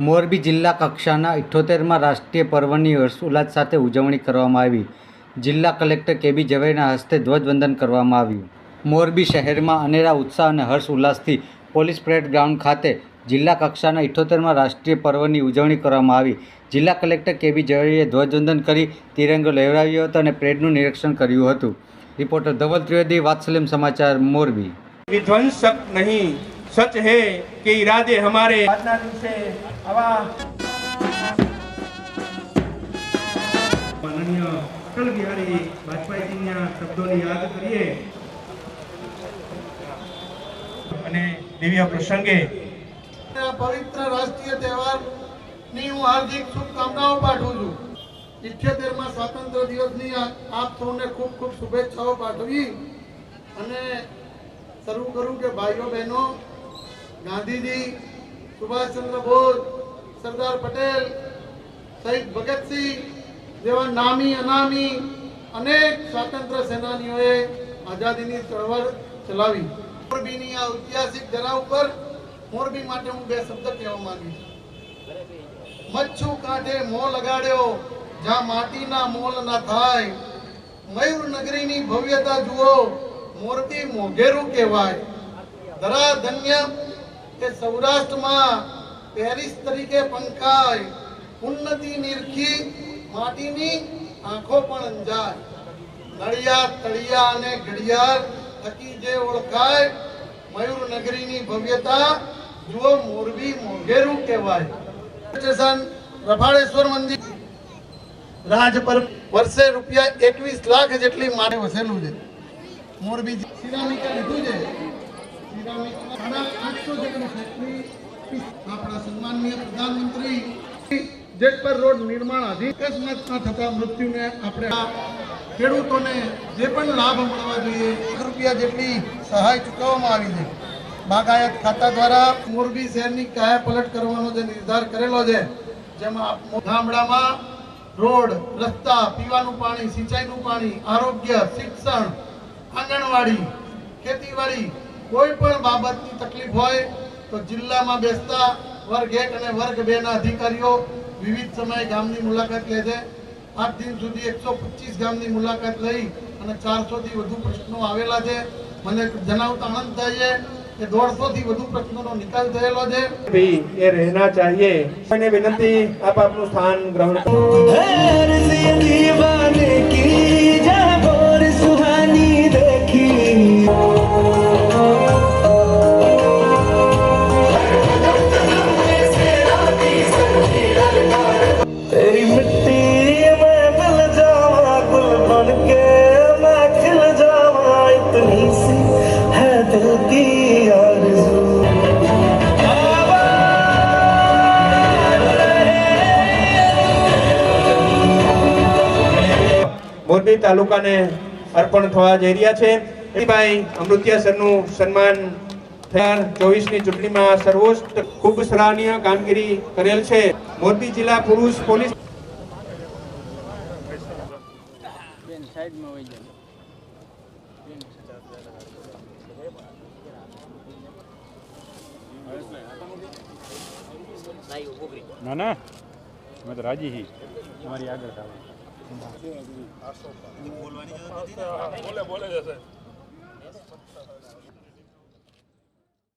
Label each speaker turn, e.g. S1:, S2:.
S1: મોરબી જિલ્લા કક્ષાના ઇઠ્ઠોતેરમાં રાષ્ટ્રીય પર્વની હર્ષોલ્લાસ સાથે ઉજવણી કરવામાં આવી. જિલ્લા કલેક્ટર કેબી ઝવેરના હસ્તે ધ્વજવંદન કરવામાં આવ્યું. મોરબી શહેરમાં અનેરા ઉત્સાહ અને હર્ષ ઉલ્લાસથી પોલીસ પરેડ ગ્રાઉન્ડ ખાતે જિલ્લા કક્ષાના ઇઠ્ઠોતેરમાં રાષ્ટ્રીય પર્વની ઉજવણી કરવામાં આવી. જિલ્લા કલેક્ટર કેબી ઝવેરીએ ધ્વજવંદન કરી તિરંગો લહેરાવ્યો હતો અને પરેડનું નિરીક્ષણ કર્યું હતું. રિપોર્ટર ધવલ ત્રિવેદી વાત્સલ્યમ સમાચાર, મોરબી.
S2: વિધ્વંસક નહીં. सच है कि इरादे हमारे આજના દિવસે આવા માનનીય અટલ બિહારી વાજપેયીજીના શબ્દોને યાદ કરીએ અને દિવ્ય પ્રસંગે
S3: આ પવિત્ર રાષ્ટ્રીય તહેવારની હું હાર્દિક શુભકામનાઓ પાઠવું છું ઇઠ્યોતેરમાં સ્વાતંત્ર્ય દિવસની આ- આપ સૌને ખૂબ ખૂબ શુભેચ્છાઓ પાઠવી અને શરૂ કરું કે ભાઈઓ બહેનો ગાંધીજી, સુભાષચંદ્ર બોઝ, સરદાર પટેલ, શહીદ ભગતસિંહ જેવા નામી, અનામી અનેક સ્વાતંત્ર્ય સેનાનીઓએ આઝાદીની ચળવળ ચલાવી. મોરબીની આ ઐતિહાસિક જરા ઉપર મોરબી માટે હું બે શબ્દ કહેવા માંગીશ મચ્છુ કાંઠે મોં લગાડ્યો જ્યાં માટીના મોલ ના થાય. મયુર નગરીની ભવ્યતા જુઓ, મોરબી મોઘેરું કહેવાય. ધરા ધન્ય કે સૌરાષ્ટ્રમાં પેરિસ તરીકે પંખાય. ઉન્નતિ નિરખી, માટીની આંખો પણ અંજાય નળિયા, તળિયા અને ઘડિયાળ થકી જે ઓળખાય, મયુર નગરીની ભવ્યતા જુઓ મોરબી મોઘેરું કહેવાય. સ્ટેશન રફાળેશ્વર મંદિર. રાજ પર વર્ષે રૂપિયા એકવીસ લાખ જેટલી મારે વસેલું છે. મોરબી સિરામિકા લીધું છે. સાડા આઠસો જેટલી ફેક્ટરી આપણા સન્માનનીય પ્રધાનમંત્રી જેટપર રોડ નિર્માણ અધિક અકસ્માતમાં થતા મૃત્યુને આપણે ખેડૂતોને જે પણ લાભ મળવા જોઈએ લાખ રૂપિયા જેટલી સહાય ચૂકવવામાં આવી છે. બાગાયત ખાતા દ્વારા મોરબી શહેરની કાયા પલટ કરવાનો જે નિર્ધાર કરેલો છે જેમાં ગામડામાં રોડ રસ્તા પીવાનું પાણી સિંચાઈનું પાણી આરોગ્ય શિક્ષણ આંગણવાડી ખેતીવાડી કોઈ પણ બાબતની તકલીફ હોય તો જિલ્લામાં બેસતા વર્ગ એક અને વર્ગ બેના અધિકારીઓ વિવિધ સમયે ગામની મુલાકાત લે છે. આજ દિન સુધી એકસો ગામની મુલાકાત લઈ અને ચારસોથી વધુ પ્રશ્નો આવેલા છે. મને જણાવતા આનંદ થાય છે કે દોઢસોથી વધુ પ્રશ્નોનો નિકાલ થયેલો છે.
S2: એ રહેના ચાહીએ. વિનંતી આપ આપનું સ્થાન ગ્રહણ મોરબી તાલુકાને અર્પણ થવા જઈ રહ્યા છે. ભાઈ અમૃતિયા સરનું સન્માન થયા ચોવીસની ચૂંટણીમાં સર્વોચ્ચ ખૂબ સરાહનીય કામગીરી કરેલ છે. મોરબી જિલ્લા પુરુષ પોલીસ
S4: ના ના. અમે તો રાજી છીએ. તમારી આગળ બોલવાની જરૂર નથી બોલે બોલે જશે.